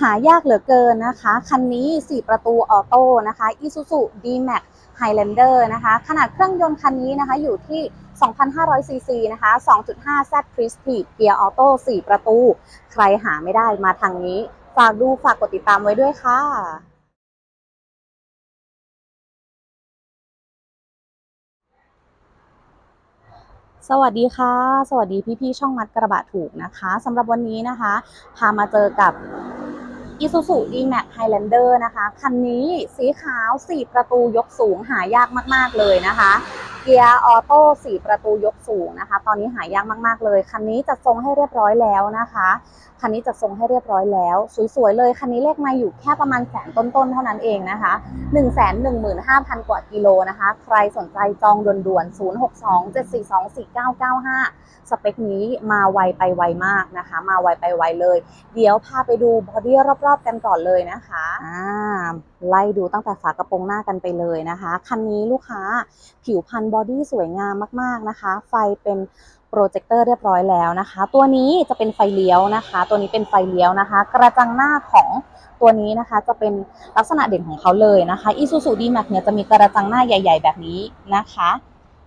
หายากเหลือเกินนะคะ คันนี้ 4 ประตูออโต้นะคะ Isuzu D-Max Highlander นะคะ ขนาดเครื่องยนต์คันนี้นะคะอยู่ที่ 2,500 ซีซีนะคะ 2.5 Z Prestige เกียร์ออโต้ 4 ประตู ใครหาไม่ได้มาทางนี้ ฝากดูฝากกดติดตามไว้ด้วยค่ะสวัสดีค่ะ สวัสดีพี่ๆช่องมัดกระบะถูกนะคะสำหรับวันนี้นะคะ พามาเจอกับ Isuzu D-Max Highlander นะคะ คันนี้สีขาว 4 ประตูยกสูงหายากมาก ๆ เลยนะคะ เกียร์ออโต้4ประตูยกสูงนะคะ ตอนนี้หายากมาก ๆ เลย คันนี้จัดทรงให้เรียบร้อยแล้วนะคะ คันนี้จัดทรงให้เรียบร้อยแล้ว สวยๆเลยคันนี้เลขมาอยู่แค่ประมาณแสนต้นๆเท่านั้นเองนะคะ1 1 5 0 0 0 กว่ากิโลนะคะ ใครสนใจจองด่วนๆ 062 742 4995 สเปคนี้มาไวไปไวมากนะคะ มาไวไปไวเลย เดี๋ยวพาไปดูบอดี้รอบๆกันก่อนเลยนะคะอ่าไล่ดูตั้งแต่ฝากระโปรงหน้ากันไปเลยนะคะ คันนี้ลูกค้าผิวพันบอดี้สวยงามมากๆนะคะ ไฟเป็น โปรเจคเตอร์เรียบร้อยแล้วนะคะ ตัวนี้จะเป็นไฟเลี้ยวนะคะ ตัวนี้เป็นไฟเลี้ยวนะคะ กระจังหน้าของตัวนี้นะคะจะเป็นลักษณะเด่นของเขาเลยนะคะ Isuzu D-Max เนี่ยจะมีกระจังหน้าใหญ่ ๆ แบบนี้นะคะ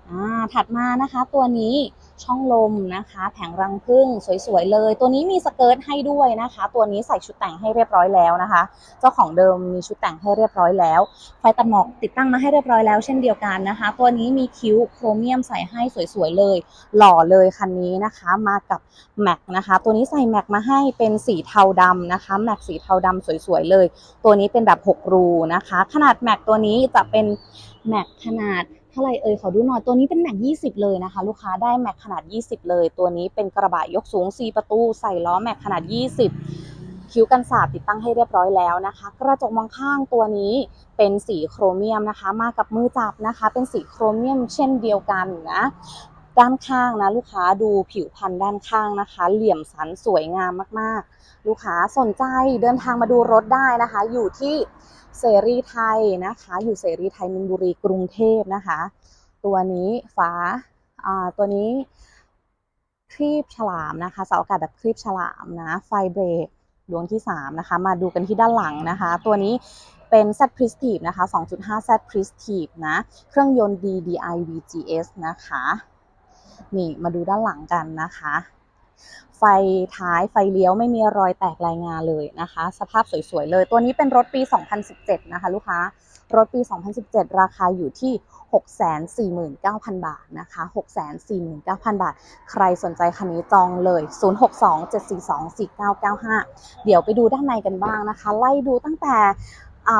อ่าถัดมานะคะตัวนี้ ช่องลมนะคะ แผงรังผึ้งสวยๆเลย ตัวนี้มีสเกิร์ตให้ด้วยนะคะ ตัวนี้ใส่ชุดแต่งให้เรียบร้อยแล้วนะคะ เจ้าของเดิมมีชุดแต่งให้เรียบร้อยแล้ว ไฟตัดหมอกติดตั้งมาให้เรียบร้อยแล้วเช่นเดียวกันนะคะ ตัวนี้มีคิ้วโครเมียมใส่ให้สวยๆเลย หล่อเลยคันนี้นะคะ มากับแม็กนะคะ ตัวนี้ใส่แม็กมาให้เป็นสีเทาดำนะคะแม็กสีเทาดำสวยๆเลย ตัวนี้เป็นแบบ 6 รูนะคะ ขนาดแม็กตัวนี้จะเป็น แม็กขนาดเท่าไรเอ่ยขอดูหน่อยตัวนี้เป็นแม็ก20 เลยนะคะ ลูกค้าได้แม็กขนาด 20 เลย ตัวนี้เป็นกระบะยกสูง 4 ประตู ใส่ล้อแม็กขนาด 20 คิ้วกันสาดติดตั้งให้เรียบร้อยแล้วนะคะ กระจกมองข้างตัวนี้เป็นสีโครเมียมนะคะ มากับมือจับนะคะ เป็นสีโครเมียมเช่นเดียวกันนะ ด้านข้างนะลูกค้าดูผิวพันธุ์ด้านข้างนะคะ เหลี่ยมสันสวยงามมากๆ ลูกค้าสนใจเดินทางมาดูรถได้นะคะ อยู่ที่เสรีไทยนะคะ อยู่เสรีไทยมินบุรีกรุงเทพนะคะ ตัวนี้ฝาอ่าตัวนี้ครีบฉลามนะคะเสาอากาศแบบครีบฉลามนะไฟเบรกดวงที่ 3 นะคะ มาดูกันที่ด้านหลังนะคะ ตัวนี้เป็น Z Prestige นะคะ 2.5 Z Prestige นะ เครื่องยนต์ DDI VGS นะคะ นี่มาดูด้านหลังกันนะคะ ไฟท้ายไฟเลี้ยวไม่มีรอยแตกรายงานเลยนะคะ สภาพสวยๆเลย ตัวนี้เป็นรถปี 2017 นะคะ ลูกค้ารถปี 2017 ราคาอยู่ที่ 649,000 บาทนะคะ 649,000 บาท ใครสนใจคันนี้จองเลย 0627424995 เดี๋ยวไปดูด้านในกันบ้างนะคะ ไล่ดูตั้งแต่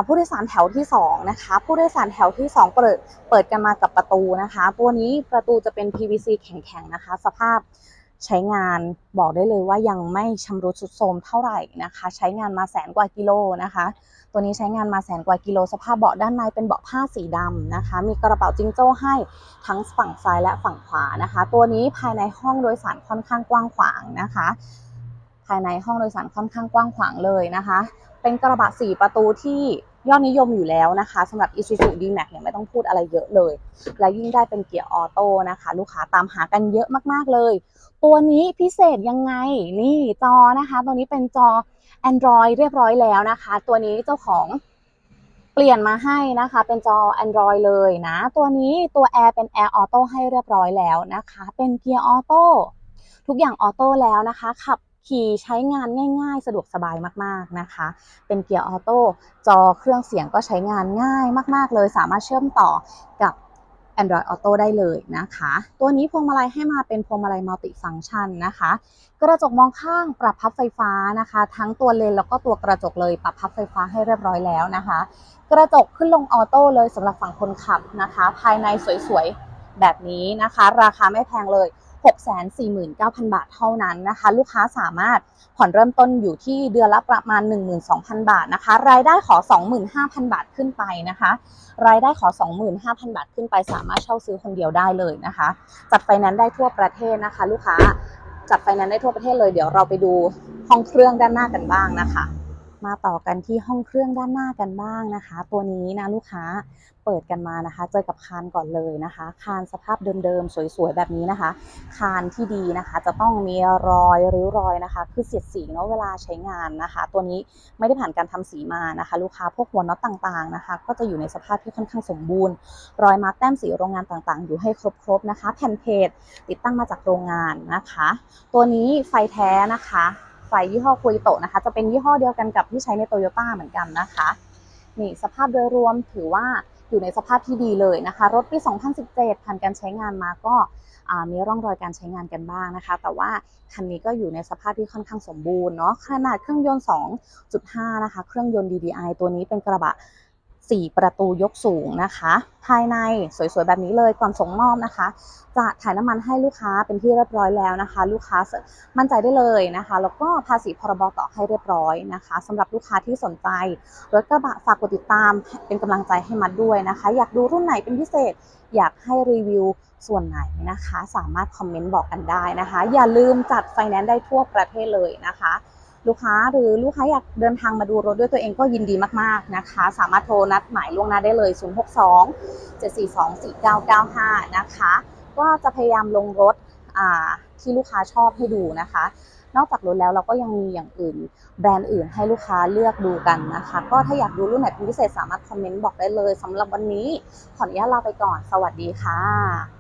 ผู้โดยสารแถวที่2นะคะผู้โดยสารแถวที่ 2 เปิดเปิดกันมากับประตูนะคะ ตัวนี้ประตูจะเป็น PVC แข็งๆนะคะ สภาพใช้งานบอกได้เลยว่ายังไม่ชำรุดทรุดโทรมเท่าไหร่นะคะ ใช้งานมาแสนกว่ากิโลนะคะ ตัวนี้ใช้งานมาแสนกว่ากิโล สภาพเบาะด้านในเป็นเบาะผ้าสีดำนะคะ มีกระเป๋าจิงโจ้ให้ทั้งฝั่งซ้ายและฝั่งขวานะคะ ตัวนี้ภายในห้องโดยสารค่อนข้างกว้างขวางนะคะ ภายในห้องโดยสารค่อนข้างกว้างขวางเลยนะคะ เป็นกระบะสี่ประตูที่ยอดนิยมอยู่แล้วนะคะสำหรับ Isuzu D-Max เนี่ยไม่ต้องพูดอะไรเยอะเลย และยิ่งได้เป็นเกียร์ออโต้นะคะ ลูกค้าตามหากันเยอะมากๆเลย ตัวนี้พิเศษยังไงนี่จอนะคะ ตัวนี้เป็นจอ Android เรียบร้อยแล้วนะคะ ตัวนี้เจ้าของเปลี่ยนมาให้นะคะ เป็นจอ Android เลยนะ ตัวนี้ตัว Air เป็น Air Auto ให้เรียบร้อยแล้วนะคะ เป็นเกียร์ออโต้ทุกอย่างออโต้แล้วนะคะ ขับ ขี่ใช้งานง่ายๆ สะดวกสบายมากๆนะคะ เป็นเกียร์ออโต้จอเครื่องเสียงก็ใช้งานง่ายมากๆ เลย สามารถเชื่อมต่อกับ Android Auto ได้เลยนะคะ ตัวนี้พวงมาลัยให้มาเป็นพวงมาลัยมัลติฟัง c t ชันนะคะ กระจกมองข้างปรับพับไฟฟ้านะคะ ทั้งตัวเลนแล้วก็ตัวกระจกเลยปรับพับไฟฟ้าให้เรียบร้อยแล้วนะคะ กระจกขึ้นลงออโต้เลยสำหรับฝั่งคนขับนะคะ ภายในสวยๆแบบนี้นะคะ ราคาไม่แพงเลย 649,000 บาทเท่านั้นนะคะ ลูกค้าสามารถผ่อนเริ่มต้นอยู่ที่เดือนละประมาณ 12,000 บาทนะคะ รายได้ขอ 25,000 บาทขึ้นไปนะคะ รายได้ขอ 25,000 บาทขึ้นไป สามารถเช่าซื้อคนเดียวได้เลยนะคะ จัดไฟแนนซ์ได้ทั่วประเทศนะคะ ลูกค้าจัดไฟแนนซ์ได้ทั่วประเทศเลยเดี๋ยวเราไปดูห้องเครื่องด้านหน้ากันบ้างนะคะ มาต่อกันที่ห้องเครื่องด้านหน้ากันบ้างนะคะ ตัวนี้นะลูกค้าเปิดกันมานะคะ เจอกับคานก่อนเลยนะคะ คานสภาพเดิมๆสวยๆแบบนี้นะคะ คานที่ดีนะคะ จะต้องมีรอยริ้วรอยนะคะ คือเสียดสีเนาะเวลาใช้งานนะคะ ตัวนี้ไม่ได้ผ่านการทำสีมานะคะ ลูกค้าพวกหัวน็อตต่างๆนะคะ ก็จะอยู่ในสภาพที่ค่อนข้างสมบูรณ์ รอยมาร์กแต้มสีโรงงานต่างๆ อยู่ให้ครบๆนะคะ แผ่นเพจติดตั้งมาจากโรงงานนะคะ ตัวนี้ไฟแท้นะคะ ไฟยี่ห้อคุยโตะนะคะ จะเป็นยี่ห้อเดียวกันกับที่ใช้ในโตโยต้าเหมือนกันนะคะนี่สภาพโดยรวมถือว่าอยู่ในสภาพที่ดีเลยนะคะ รถปี 2017 ผ่านการใช้งานมาก็มีร่องรอยการใช้งานกันบ้างนะคะ แต่ว่าคันนี้ก็อยู่ในสภาพที่ค่อนข้างสมบูรณ์เนาะขนาดเครื่องยนต์ 2.5 นะคะ เครื่องยนต์ DDI ตัวนี้เป็นกระบะ 4 ประตูยกสูงนะคะ ภายในสวยๆ แบบนี้เลยก่อนส่งมอบนะคะ จะถ่ายน้ำมันให้ลูกค้าเป็นที่เรียบร้อยแล้วนะคะ ลูกค้ามั่นใจได้เลยนะคะ แล้วก็ภาษีพรบต่อให้เรียบร้อยนะคะสำหรับลูกค้าที่สนใจ รถกระบะฝากกดติดตามเป็นกำลังใจให้มัดด้วยนะคะ อยากดูรุ่นไหนเป็นพิเศษ อยากให้รีวิวส่วนไหนนะคะ สามารถคอมเมนต์บอกกันได้นะคะ อย่าลืมจัดไฟแนนซ์ได้ทั่วประเทศเลยนะคะ ลูกค้าหรือลูกค้าอยากเดินทางมาดูรถด้วยตัวเองก็ยินดีมากๆนะคะ สามารถโทรนัดหมายล่วงหน้าได้เลย 062 742 4995 นะคะ ก็จะพยายามลงรถที่ลูกค้าชอบให้ดูนะคะ นอกจากรถแล้วเราก็ยังมีอย่างอื่น แบรนด์อื่นให้ลูกค้าเลือกดูกันนะคะ ก็ถ้าอยากดูรุ่นไหนเป็นพิเศษสามารถคอมเมนต์บอกได้เลยสำหรับวันนี้ขออนุญาตลาไปก่อน สวัสดีค่ะ